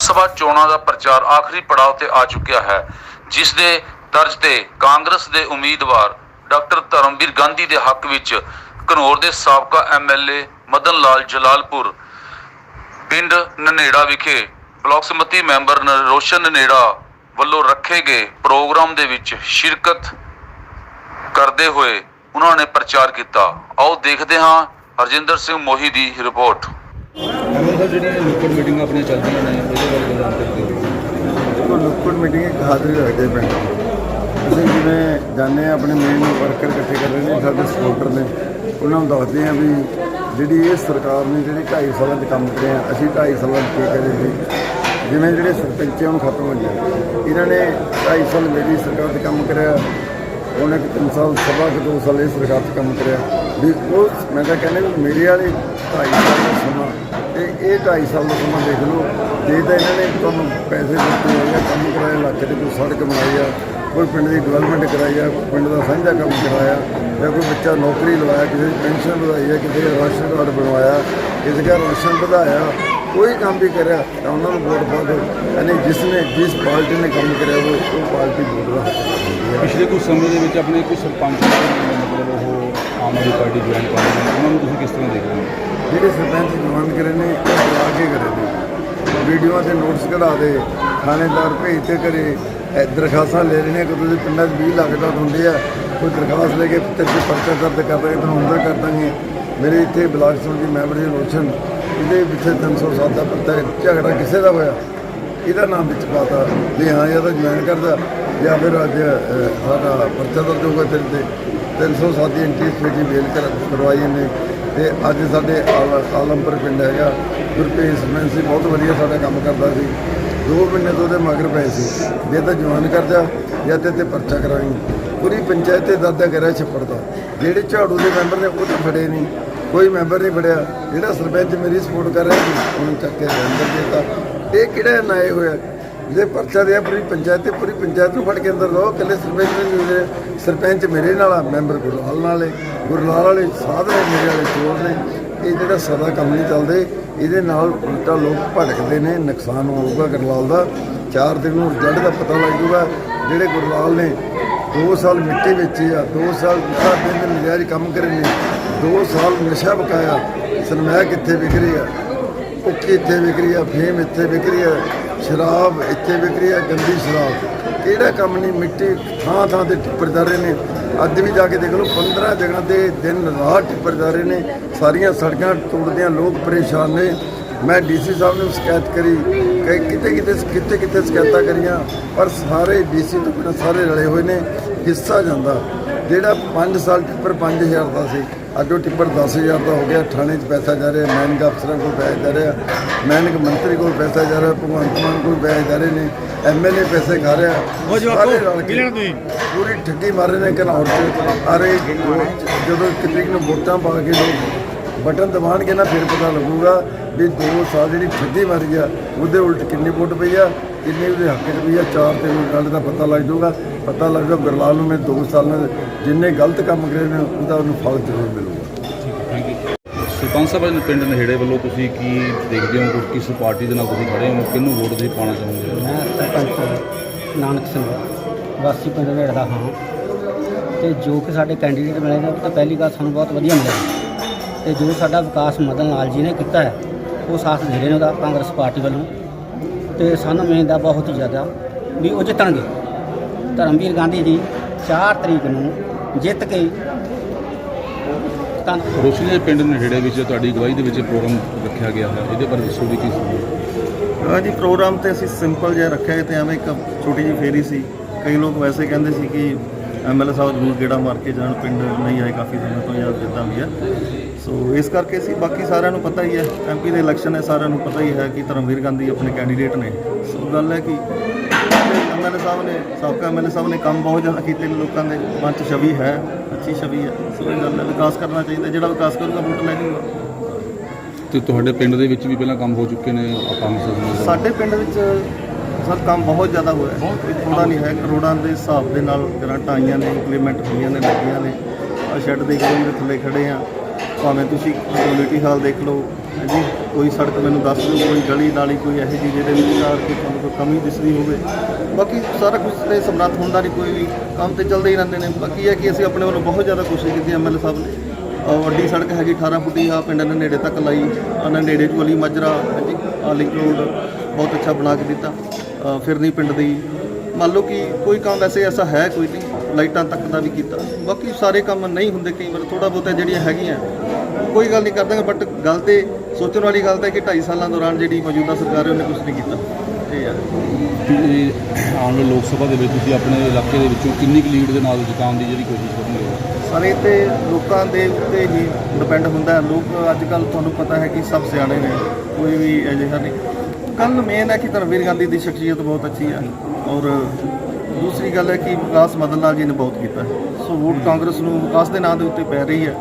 ਸਭਾ ਚੋਣਾਂ ਦਾ ਪ੍ਰਚਾਰ ਆਖਰੀ ਪੜਾਅ ਤੇ ਆ ਚੁੱਕਿਆ ਹੈ, ਜਿਸ ਦੇ ਤਰਜ਼ ਤੇ ਕਾਂਗਰਸ ਦੇ ਉਮੀਦਵਾਰ ਡਾਕਟਰ ਧਰਮਵੀਰ ਗਾਂਧੀ ਦੇ ਹੱਕ ਵਿੱਚ ਘਨੌਰ ਦੇ ਸਾਬਕਾ ਐਮਐਲਏ ਮਦਨ ਲਾਲ ਜਲਾਲਪੁਰ ਪਿੰਡ ਨਨੇੜਾ ਵਿਖੇ ਬਲਾਕ ਸਮਿਤੀ ਮੈਂਬਰ ਰੋਸ਼ਨ ਨਨੇੜਾ ਵੱਲੋਂ ਰੱਖੇ ਗਏ ਪ੍ਰੋਗਰਾਮ ਦੇ ਵਿੱਚ ਸ਼ਿਰਕਤ ਕਰਦੇ ਹੋਏ ਉਹਨਾਂ ਨੇ ਪ੍ਰਚਾਰ ਕੀਤਾ। ਆਓ ਦੇਖਦੇ ਹਾਂ ਹਰਜਿੰਦਰ ਸਿੰਘ ਮੋਹੀ ਦੀ ਰਿਪੋਰਟ। ਐਵੇਂ ਤਾਂ ਜਿਹੜੀਆਂ ਲੋਕਲ ਮੀਟਿੰਗਾਂ ਆਪਣੀਆਂ ਚੱਲਦੀਆਂ ਨੇ ਇਹਦੇ ਬਾਰੇ ਗੱਲਾਂ ਕਰਦੇ ਹੋ? ਦੇਖੋ ਲੋਕਲ ਮੀਟਿੰਗ ਇੱਕ ਹਾਜ਼ਰੀ ਰੱਖਦੇ ਪਿੰਡ ਅਸੀਂ ਜਿਵੇਂ ਹਾਂ ਆਪਣੇ ਮੇਨ ਵਰਕਰ ਇਕੱਠੇ ਕਰਦੇ ਨੇ ਸਾਡੇ ਸਪੋਰਟਰ ਨੇ। ਉਹਨਾਂ ਨੂੰ ਦੱਸਦੇ ਹਾਂ ਵੀ ਜਿਹੜੀ ਇਹ ਸਰਕਾਰ ਨੇ ਜਿਹੜੇ 2.5 ਸਾਲਾਂ 'ਚ ਕੰਮ ਕਰਿਆ ਅਸੀਂ 2.5 ਸਾਲਾਂ 'ਚ ਕੀ ਕਰੇ ਸੀ ਜਿਵੇਂ ਜਿਹੜੇ ਸਰਪੰਚ ਆ, ਹੁਣ ਖਤਮ ਹੋ ਗਏ ਇਹਨਾਂ ਨੇ 2.5 ਸਾਲ ਮੇਰੀ ਸਰਕਾਰ 'ਚ ਕੰਮ ਕਰਿਆ। ਉਹਨੇ ਕਿ ਤਿੰਨ ਸਾਲ ਸਭਾ ਕਿ ਦੋ ਸਾਲ ਇਹ ਸਰਕਾਰ 'ਚ ਕੰਮ ਕਰਿਆ। ਵੀ ਉਹ ਮੈਂ ਤਾਂ ਕਹਿੰਦਾ ਵੀ ਮੇਰੇ ਵਾਲੇ 2.5 ਸਾਲ ਦਾ ਸਮਾਂ ਤੇ ਇਹ 2.5 ਸਾਲ ਦਾ ਸਮਾਂ ਦੇਖ ਲਓ, ਜੇ ਤਾਂ ਇਹਨਾਂ ਨੇ ਤੁਹਾਨੂੰ ਪੈਸੇ ਦਿੱਤੇ ਆ ਕੰਮ ਕਰਾਇਆ ਇਲਾਕੇ ਦੇ ਕੋਈ ਸੜਕ ਬਣਾਈ ਆ, ਕੋਈ ਪਿੰਡ ਦੀ ਡਿਵੈਲਪਮੈਂਟ ਕਰਾਈ ਆ, ਪਿੰਡ ਦਾ ਸਾਂਝਾ ਕੰਮ ਕਰਾਇਆ, ਜਾਂ ਕੋਈ ਬੱਚਾ ਨੌਕਰੀ ਲਵਾਇਆ, ਕਿਸੇ ਦੀ ਪੈਨਸ਼ਨ ਵਧਾਈ ਹੈ ਕਿਸੇ ਰਾਸ਼ਨ ਕਾਰਡ ਬਣਵਾਇਆ, ਕਿਸੇ ਦਾ ਰਾਸ਼ਨ ਵਧਾਇਆ ਕੋਈ ਕੰਮ ਵੀ ਕਰਿਆ ਤਾਂ ਉਹਨਾਂ ਨੂੰ ਵੋਟ ਪਾ ਦਿਓ। ਯਾਨੀ ਜਿਸ ਨੇ ਜਿਸ ਪਾਰਟੀ ਨੇ ਕੰਮ ਕਰਿਆ ਉਹ ਉਹ ਪਾਰਟੀ ਦਾ ਹੈ। ਪਿਛਲੇ ਕੁਝ ਸਮੇਂ ਦੇ ਵਿੱਚ ਆਪਣੇ ਕੁਝ ਸਰਪੰਚ ਮਤਲਬ ਉਹ ਆਮ ਆਦਮੀ ਪਾਰਟੀ ਜੁਆਇਨ ਕਰ ਰਹੇ ਉਹਨਾਂ ਨੂੰ ਤੁਸੀਂ ਕਿਸ ਤਰ੍ਹਾਂ ਦੇਖਦੇ ਹੋ? ਜਿਹੜੇ ਸਰਪੰਚ ਜਵਾਨ ਕਰੇ ਨੇ ਉਹ ਬੁਲਾ ਕੇ ਕਰੇ ਨੇ। ਵੀਡੀਓਆਂ ਤੇ ਨੋਟਿਸ ਕਢਾ ਦੇ ਥਾਣੇਦਾਰ ਭੇਜ ਤੇ ਕਰੇ। ਦਰਖਾਸਤਾਂ ਲੈ ਰਹੇ ਨੇ ਕਿ ਤੁਸੀਂ ਪਿੰਡਾਂ 'ਚ 20 ਲੱਖ ਦਾ ਹੁੰਦੇ ਆ। ਕੋਈ ਦਰਖਾਸਤ ਲੈ ਕੇ ਤੇ ਪਰਚਾ ਦਰਜ ਕਰ ਰਹੇ ਤੁਹਾਨੂੰ ਅੰਦਰ ਕਰ ਦਾਂਗੇ। ਮੇਰੇ ਇੱਥੇ ਬਲਾਕ ਸਮਿਤੀ ਮੈਂਬਰ ਜੀ ਰੋਸ਼ਨ ਇਹਦੇ ਪਿੱਛੇ 307 ਦਾ ਪਰਚਾ ਝਗੜਾ ਕਿਸੇ ਦਾ ਹੋਇਆ? ਇਹਦਾ ਨਾਮ ਵਿੱਚ ਪਾਤਾ, ਵੀ ਹਾਂ ਇਹ ਤਾਂ ਜੁਆਇਨ ਕਰਦਾ, ਜਾਂ ਫਿਰ ਅੱਜ ਸਾਡਾ ਪਰਚਾ ਦਰਜ ਹੋਊਗਾ ਤੇਰੇ ਤੇ। 307 ਦੀ ਐਂਟਰੀ ਸਪੀਡੀ ਮੇਲ ਕਰ, ਕਰਵਾਈ ਨੇ ਤੇ ਅੱਜ ਸਾਡੇ ਆਲ- ਆਲਮਪੁਰ ਪਿੰਡ ਹੈਗਾ, ਗੁਰਪ੍ਰੀਤ ਸਰਪੰਚ ਸੀ, ਬਹੁਤ ਵਧੀਆ ਸਾਡਾ ਕੰਮ ਕਰਦਾ ਸੀ। ਦੋ ਮਹੀਨੇ ਤੋਂ ਉਹਦੇ ਮਗਰ ਪਏ ਸੀ, ਜੇ ਤਾਂ ਜੁਆਇਨ ਕਰ ਜਾ, ਜਾਂ ਤੇ ਤੇ ਪਰਚਾ ਕਰਾਂਗੇ ਪੂਰੀ ਪੰਚਾਇਤ ਤੇ ਦਰਜਾ ਕਰਿਆ ਛੱਪੜ ਦਾ। ਜਿਹੜੇ ਝਾੜੂ ਦੇ ਮੈਂਬਰ ਨੇ, ਉਹ ਤਾਂ ਫੜੇ ਨਹੀਂ। ਕੋਈ ਮੈਂਬਰ ਨਹੀਂ ਫੜਿਆ। ਜਿਹੜਾ ਸਰਪੰਚ ਮੇਰੀ ਸਪੋਰਟ ਕਰ ਰਿਹਾ ਸੀ, ਉਹਨੂੰ ਚੱਕ ਕੇ ਅੰਦਰ ਦੇਤਾ। ਇਹ ਕਿਹੜਾ ਨਾਏ ਹੋਇਆ? ਜੇ ਪਰਚਾ ਦੇ ਪੂਰੀ ਪੰਚਾਇਤ ਤੇ ਪੂਰੀ ਪੰਚਾਇਤ ਨੂੰ ਫੜ ਕੇ ਅੰਦਰ ਲਓ, ਇਕੱਲੇ ਸਰਪੰਚ ਨੇ ਨਹੀਂ ਮਿਲੇ। ਸਰਪੰਚ ਮੇਰੇ ਨਾਲ ਆ, ਮੈਂਬਰ ਗੁਰਲਾਲ ਨਾਲ ਹੈ ਗੁਰਲਾਲ ਵਾਲੇ ਸਾਧ ਨੇ ਮੇਰੇ ਵਾਲੇ ਚੋਰ ਨੇ। ਇਹ ਜਿਹੜਾ ਸਦਾ ਕੰਮ ਨਹੀਂ ਚੱਲਦੇ, ਇਹਦੇ ਨਾਲ ਉਲਟਾ ਲੋਕ ਭੜਕਦੇ ਨੇ, ਨੁਕਸਾਨ ਹੋਊਗਾ ਗੁਰਲਾਲ ਦਾ। ਚਾਰ ਦਿਨ ਨੂੰ ਰਿਜ਼ਲਟ ਦਾ ਪਤਾ ਲੱਗ ਜੂਗਾ, ਜਿਹੜੇ ਗੁਰਲਾਲ ਨੇ 2 ਸਾਲ ਮਿੱਟੀ ਵੇਚੀ ਆ 2 ਸਾਲ ਗੁੱਸਾ ਦਿਨ ਦੇ ਨਜਾਇਜ਼ ਕੰਮ ਕਰੇ ਨੇ। 2 ਸਾਲ ਨਸ਼ਾ ਬਕਾਇਆ ਸਰਮਾਇਆ ਕਿੱਥੇ ਵਿਕ ਰਹੀ ਆ? ਕੁੱਕੀ ਇੱਥੇ ਵਿਕ ਰਹੀ ਆ, ਫੇਮ ਇੱਥੇ ਵਿਕ ਰਹੀ ਆ, ਸ਼ਰਾਬ ਇੱਥੇ ਵਿਕ ਰਹੀ ਆ, ਗੰਦੀ ਸ਼ਰਾਬ। ਕਿਹੜਾ ਕੰਮ ਨਹੀਂ, ਮਿੱਟੀ ਥਾਂ ਥਾਂ ਤੇ ਟਿੱਪਰ ਜਾ ਰਹੇ ਨੇ। ਅੱਜ ਵੀ ਜਾ ਕੇ ਦੇਖ ਲਓ 15 ਜਗ੍ਹਾ ਤੇ ਦਿਨ ਰਾਤ ਟਿੱਪਰ ਜਾ ਰਹੇ ਨੇ। ਸਾਰੀਆਂ ਸੜਕਾਂ ਟੁੱਟਦੀਆਂ ਲੋਕ ਪਰੇਸ਼ਾਨ ਨੇ। ਮੈਂ ਡੀਸੀ ਸਾਹਿਬ ਨੂੰ ਸ਼ਿਕਾਇਤ ਕਰੀ ਕਈ ਕਿਤੇ ਕਿਤੇ ਕਿਤੇ ਕਿਤੇ ਸ਼ਿਕਾਇਤਾਂ ਕਰੀਆਂ, ਪਰ ਸਾਰੇ ਡੀਸੀ ਤੋਂ ਬਿਨਾਂ ਸਾਰੇ ਰਲੇ ਹੋਏ ਨੇ। ਹਿੱਸਾ ਜਾਂਦਾ। ਜਿਹੜਾ 5 ਸਾਲ ਟਿੱਪਰ 5000 ਦਾ ਸੀ ਅੱਜ ਉਹ ਟਿੱਪਰ 10000 ਦਾ ਹੋ ਗਿਆ ਥਾਣੇ 'ਚ ਪੈਸਾ ਜਾ ਰਿਹਾ ਮੈਨਕ ਅਫਸਰਾਂ ਕੋਲ ਪੈਸਾ ਜਾ ਰਿਹਾ ਮੈਨਕ ਮੰਤਰੀ ਕੋਲ ਪੈਸਾ ਜਾ ਰਿਹਾ ਭਗਵੰਤ ਮਾਨ ਕੋਲ ਪੈਸੇ ਜਾ ਰਹੇ ਨੇ ਐਮਐਲਏ ਪੈਸੇ ਖਾ ਰਿਹਾ ਪੂਰੀ ਠੱਗੀ ਮਾਰ ਰਹੇ ਨੇ ਘਨੌਰ 'ਚ ਅਰੇ ਜਦੋਂ ਤਰੀਕ ਨੂੰ ਵੋਟਾਂ ਪਾ ਕੇ ਲੋਕ ਬਟਨ ਦਬਾਣਗੇ ਨਾ ਫਿਰ ਪਤਾ ਲੱਗੂਗਾ ਵੀ ਦੋ ਸਾਲ ਜਿਹੜੀ ਠੱਗੀ ਮਾਰੀ ਆ ਉਹਦੇ ਉਲਟ ਕਿੰਨੀ ਵੋਟ ਪਈ ਆ ਕਿੰਨੀ ਉਹਦੇ ਹੱਕ 'ਚ ਪਈ ਆ ਚਾਰ ਤੇ ਗੱਲ ਦਾ ਪਤਾ ਲੱਗ ਜਾਊਗਾ। ਪਤਾ ਲੱਗ ਜਾਊਗਾ ਗੁਰਲਾਲ ਨੂੰ ਮੈਂ ਦੋ ਸਾਲਾਂ ਦੇ ਜਿੰਨੇ ਗਲਤ ਕੰਮ ਕਰੇ ਨੇ ਉਹਦਾ ਉਹਨੂੰ ਫਲ ਜ਼ਰੂਰ ਮਿਲੂਗਾ। ਥੈਂਕ ਯੂ ਸਰਪੰਚ ਸਾਹਿਬ ਦੇ ਪਿੰਡ ਨਹੇੜੇ ਵੱਲੋਂ ਤੁਸੀਂ ਕੀ ਦੇਖਦੇ ਹੋ? ਕਿ ਕਿਸ ਪਾਰਟੀ ਦੇ ਨਾਲ ਤੁਸੀਂ ਖੜੇ ਹੋ? ਕਿਹਨੂੰ ਵੋਟ ਤੁਸੀਂ ਪਾਉਣਾ ਚਾਹੋਗੇ ਮੈਂ ਸਰਪੰਚ ਨਾਨਕ ਸਿੰਘ। ਵਾਸੀ ਪਿੰਡ ਵੇੜ ਦਾ ਹਾਂ। ਤੇ ਜੋ ਕਿ ਸਾਡੇ ਕੈਂਡੀਡੇਟ ਮਿਲੇ ਨੇ ਉਹ ਤਾਂ ਪਹਿਲੀ ਗੱਲ ਸਾਨੂੰ ਬਹੁਤ ਵਧੀਆ ਮਿਲਿਆ। ਤੇ ਜੋ ਸਾਡਾ ਵਿਕਾਸ ਮਦਨ ਲਾਲ ਜੀ ਨੇ ਕੀਤਾ ਹੈ ਉਹ ਸਾਥ ਦੇ ਰਹੇ ਨੇ ਉਹਦਾ ਕਾਂਗਰਸ ਪਾਰਟੀ ਵੱਲੋਂ। ਤੇ ਸਾਨੂੰ ਆ ਬਹੁਤ ਹੀ ਜ਼ਿਆਦਾ ਵੀ ਉਹ ਜਿੱਤਣਗੇ। ਧਰਮਵੀਰ ਗਾਂਧੀ ਜੀ 4 ਤਰੀਕ ਨੂੰ ਜਿੱਤ ਕੇ ਤਾਂ ਰੋਸ਼ਨੀ ਦੇ ਪਿੰਡ ਨਹੇੜੇ ਵਿੱਚ ਤੁਹਾਡੀ ਅਗਵਾਈ ਦੇ ਵਿੱਚ ਪ੍ਰੋਗਰਾਮ ਰੱਖਿਆ ਗਿਆ ਹੈ ਇਹਦੇ ਬਾਰੇ ਦੱਸੋ ਵੀ ਕੀ ਸੀ। ਹਾਂ ਜੀ ਪ੍ਰੋਗਰਾਮ ਤੇ ਅਸੀਂ ਸਿੰਪਲ ਜਿਹਾ ਰੱਖਿਆ ਤੇ ਐਵੇਂ ਇੱਕ ਛੋਟੀ ਜਿਹੀ ਫੇਰੀ ਸੀ। ਕਈ ਲੋਕ ਵੈਸੇ ਕਹਿੰਦੇ ਸੀ ਕਿ ਐਮਐਲਏ ਸਾਹਿਬ ਜ਼ਰੂਰ ਗੇੜਾ ਮਾਰ ਕੇ ਜਾਣ ਪਿੰਡ ਨਹੀਂ ਆਏ ਕਾਫੀ ਦਿਨਾਂ ਤੋਂ ਜਾਂ ਜਿੱਦਾਂ ਵੀ ਹੈ। ਸੋ ਇਸ ਕਰਕੇ ਸੀ ਬਾਕੀ ਸਾਰਿਆਂ ਨੂੰ ਪਤਾ ਹੀ ਹੈ ਐਮਪੀ ਦੇ ਇਲੈਕਸ਼ਨ ਹੈ ਸਾਰਿਆਂ ਨੂੰ ਪਤਾ ਹੀ ਹੈ ਕਿ ਧਰਮਵੀਰ ਗਾਂਧੀ ਆਪਣੇ ਕੈਂਡੀਡੇਟ ਨੇ। ਸੋ ਗੱਲ ਹੈ ਕਿ ਐਮਐਲਏ ਸਾਹਿਬ ਨੇ ਸਾਬਕਾ ਐਮਐਲਏ ਸਾਹਿਬ ਨੇ ਕੰਮ ਬਹੁਤ ਜ਼ਿਆਦਾ ਕੀਤੇ ਨੇ ਲੋਕਾਂ ਦੇ ਮਨ 'ਚ ਛਵੀ ਹੈ ਅੱਛੀ ਛਵੀ ਹੈ। ਸੋ ਇਹ ਗੱਲ ਹੈ ਵਿਕਾਸ ਕਰਨਾ ਚਾਹੀਦਾ ਜਿਹੜਾ ਵਿਕਾਸ ਕਰੂਗਾ ਵੋਟ ਲੈ ਜੂਗਾ ਤੇ ਤੁਹਾਡੇ ਪਿੰਡ ਦੇ ਵਿੱਚ ਵੀ ਪਹਿਲਾਂ ਕੰਮ ਹੋ ਚੁੱਕੇ ਨੇ ਆਪਾਂ ਸਾਡੇ ਪਿੰਡ ਵਿੱਚ ਸਰ ਕੰਮ ਬਹੁਤ ਜ਼ਿਆਦਾ ਹੋਇਆ ਹੈ। ਕੋਈ ਥੋੜਾ ਨਹੀਂ ਹੈ। ਕਰੋੜਾਂ ਦੇ ਹਿਸਾਬ ਦੇ ਨਾਲ ਗ੍ਰਾਂਟਾਂ ਆਈਆਂ ਨੇ ਇੰਪਲੀਮੈਂਟ ਹੋਈਆਂ ਨੇ ਲੱਗੀਆਂ ਨੇ। ਆ ਸ਼ੈੱਡ ਦੇਖ ਲਓ ਜਿਹਦੇ ਥੱਲੇ ਖੜੇ ਆ। ਭਾਵੇਂ ਤੁਸੀਂ ਕਮਿਊਨਿਟੀ ਹਾਲ ਦੇਖ ਲਓ। ਹਾਂਜੀ ਕੋਈ ਸੜਕ ਮੈਨੂੰ ਦੱਸ ਦਿਓ ਕੋਈ ਗਲੀ ਨਾਲੀ ਕੋਈ ਇਹੋ ਜਿਹੀ ਜਿਹਦੇ ਵਿਚਕਾਰ ਕੋਈ ਤੁਹਾਨੂੰ ਕੋਈ ਕਮੀ ਦਿਸਦੀ ਹੋਵੇ। ਬਾਕੀ ਸਾਰਾ ਕੁਝ ਤੇ ਸਮਰੱਥ ਹੁੰਦਾ ਨਹੀਂ ਕੋਈ ਵੀ ਕੰਮ ਤੇ ਚੱਲਦੇ ਹੀ ਰਹਿੰਦੇ ਨੇ। ਬਾਕੀ ਇਹ ਹੈ ਕਿ ਅਸੀਂ ਆਪਣੇ ਵੱਲੋਂ ਬਹੁਤ ਜ਼ਿਆਦਾ ਕੋਸ਼ਿਸ਼ ਕੀਤੀ ਐਮਐਲਏ ਸਾਹਿਬ ਨੇ। ਅਹ ਵੱਡੀ ਸੜਕ ਹੈਗੀ 18 ਫੁੱਟੀ ਆ ਪਿੰਡ ਨੇ ਨੇੜੇ ਤੱਕ ਲਾਈ। ਉਹਨਾਂ ਨੇੜੇ ਵਾਲੀ ਮਜਰਾ ਹਾਂਜੀ ਆ ਲਿੰਕ ਰੋਡ ਬਹੁਤ ਅੱਛਾ ਬਣਾ ਕੇ ਦਿੱਤਾ। ਫਿਰਨੀ ਪਿੰਡ ਦੀ। ਮੰਨ ਲਓ ਕਿ ਕੋਈ ਕੰਮ ਵੈਸੇ ਐਸਾ ਹੈ ਕੋਈ ਨਹੀਂ ਲਾਈਟਾਂ ਤੱਕ ਦਾ ਵੀ ਕੀਤਾ। ਬਾਕੀ ਸਾਰੇ ਕੰਮ ਨਹੀਂ ਹੁੰਦੇ ਕਈ ਵਾਰ ਥੋੜਾ ਬਹੁਤਾ ਜਿਹੜੀਆਂ ਹੈਗੀਆਂ ਕੋਈ ਗੱਲ ਨਹੀਂ ਕਰਦਾਂਗੇ ਬਟ ਗੱਲ ਤੇ ਸੋਚਣ ਵਾਲੀ ਗੱਲ ਤਾਂ ਕਿ 2.5 ਸਾਲਾਂ ਦੌਰਾਨ ਜਿਹੜੀ ਮੌਜੂਦਾ ਸਰਕਾਰ ਹੈ ਉਹਨੇ ਕੁਝ ਨਹੀਂ ਕੀਤਾ। ਇਹ ਇਹ ਆਉਣ ਵਾਲੇ ਲੋਕ ਸਭਾ ਦੇ ਵਿੱਚ ਤੁਸੀਂ ਆਪਣੇ ਇਲਾਕੇ ਦੇ ਵਿੱਚੋਂ ਕਿੰਨੀ ਕੁ ਲੀਡ ਦੇ ਨਾਲ ਜਿਤਾਉਣ ਦੀ ਜਿਹੜੀ ਕੋਸ਼ਿਸ਼ ਕਰੋਗੇ? ਸਾਰੇ ਤੇ ਲੋਕਾਂ ਦੇ ਉੱਤੇ ਹੀ ਡਿਪੈਂਡ ਹੁੰਦਾ ਹੈ। ਲੋਕ ਅੱਜ ਕੱਲ ਤੁਹਾਨੂੰ ਪਤਾ ਹੈ ਕਿ ਸਭ ਸਿਆਣੇ ਨੇ ਕੋਈ ਵੀ ਅਜਿਹਾ ਨਹੀਂ। ਕੱਲ ਮੇਨ ਹੈ ਕਿ ਧਰਮਵੀਰ ਗਾਂਧੀ ਦੀ ਸ਼ਖਸੀਅਤ ਬਹੁਤ ਅੱਛੀ ਹੈ ਔਰ ਦੂਸਰੀ ਗੱਲ ਹੈ ਕਿ ਵਿਕਾਸ ਮਦਨ ਲਾਲ ਜੀ ਨੇ ਬਹੁਤ ਕੀਤਾ ਸੋ ਵੋਟ ਕਾਂਗਰਸ ਨੂੰ ਵਿਕਾਸ ਦੇ ਨਾਂ ਦੇ ਉੱਤੇ ਪੈ ਰਹੀ ਹੈ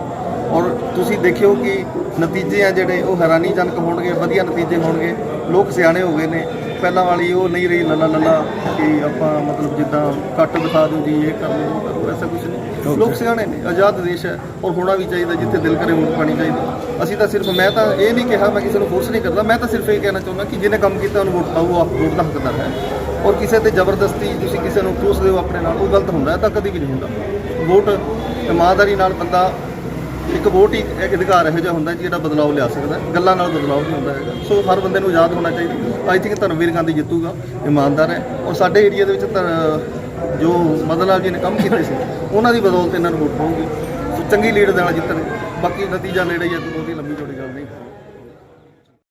ਔਰ ਤੁਸੀਂ ਦੇਖਿਓ ਕਿ ਨਤੀਜੇ ਆ ਜਿਹੜੇ ਉਹ ਹੈਰਾਨੀਜਨਕ ਹੋਣਗੇ, ਵਧੀਆ ਨਤੀਜੇ ਹੋਣਗੇ, ਲੋਕ ਸਿਆਣੇ ਹੋ ਗਏ ਨੇ। ਪਹਿਲਾਂ ਵਾਲੀ ਉਹ ਨਹੀਂ ਰਹੀ ਲੱਲਾ ਲੱਲਾ ਕਿ ਆਪਾਂ ਮਤਲਬ ਜਿੱਦਾਂ ਕੱਟ ਦਿਖਾ ਦਿਓ ਜੀ ਇਹ ਕਰ ਲਓ ਉਹ ਕਰ ਲਓ ਐਸਾ ਕੁਝ ਨਹੀਂ। ਲੋਕ ਸਿਆਣੇ ਨੇ ਆਜ਼ਾਦ ਦੇਸ਼ ਹੈ ਔਰ ਹੋਣਾ ਵੀ ਚਾਹੀਦਾ ਜਿੱਥੇ ਦਿਲ ਕਰੇ ਵੋਟ ਪਾਣੀ ਚਾਹੀਦੀ। ਅਸੀਂ ਤਾਂ ਸਿਰਫ ਮੈਂ ਤਾਂ ਇਹ ਨਹੀਂ ਕਿਹਾ ਮੈਂ ਕਿਸੇ ਨੂੰ ਫੋਰਸ ਨਹੀਂ ਕਰਦਾ ਮੈਂ ਤਾਂ ਸਿਰਫ ਇਹ ਕਹਿਣਾ ਚਾਹੁੰਦਾ ਕਿ ਜਿਹਨੇ ਕੰਮ ਕੀਤਾ ਉਹਨੂੰ ਵੋਟ ਪਾਓ ਉਹ ਵੋਟ ਦਾ ਹੱਕਦਾਰ ਹੈ। ਔਰ ਕਿਸੇ ਤੇ ਜ਼ਬਰਦਸਤੀ ਤੁਸੀਂ ਕਿਸੇ ਨੂੰ ਠੂਸ ਦਿਓ ਆਪਣੇ ਨਾਲ ਉਹ ਗਲਤ ਹੁੰਦਾ ਹੈ ਤਾਂ ਕਦੀ ਵੀ ਨਹੀਂ ਹੁੰਦਾ। ਵੋਟ ਇਮਾਨਦਾਰੀ ਨਾਲ ਬੰਦਾ ਇੱਕ ਵੋਟ ਹੀ ਇੱਕ ਅਧਿਕਾਰ ਇਹੋ ਜਿਹਾ ਹੁੰਦਾ ਹੈ ਜਿਹੜਾ ਬਦਲਾਅ ਲਿਆ ਸਕਦਾ, ਗੱਲਾਂ ਨਾਲ ਬਦਲਾਅ ਨਹੀਂ ਹੁੰਦਾ ਹੈਗਾ। ਸੋ ਹਰ ਬੰਦੇ ਨੂੰ ਆਜ਼ਾਦ ਹੋਣਾ ਚਾਹੀਦਾ। ਆਈ ਥਿੰਕ ਧਰਮਵੀਰ ਗਾਂਧੀ ਜਿੱਤੂਗਾ, ਇਮਾਨਦਾਰ ਹੈ। ਔਰ ਸਾਡੇ ਏਰੀਆ ਦੇ ਵਿੱਚ ਧਰ- ਜੋ ਮਦਨ ਲਾਲ ਜੀ ਨੇ ਕੰਮ ਕੀਤੇ ਸੀ, ਉਹਨਾਂ ਦੀ ਬਦੌਲਤ ਇਹਨਾਂ ਨੂੰ ਵੋਟ ਪਾਉਗੀ ਸੋ ਚੰਗੀ ਲੀਡ ਦੇਣਾ ਜਿੱਤਣ ਬਾਕੀ ਨਤੀਜਾ ਨੇੜੇ ਹੀ ਹੈ ਹੀ ਲੰਬੀ ਚੌੜੀ ਗੱਲ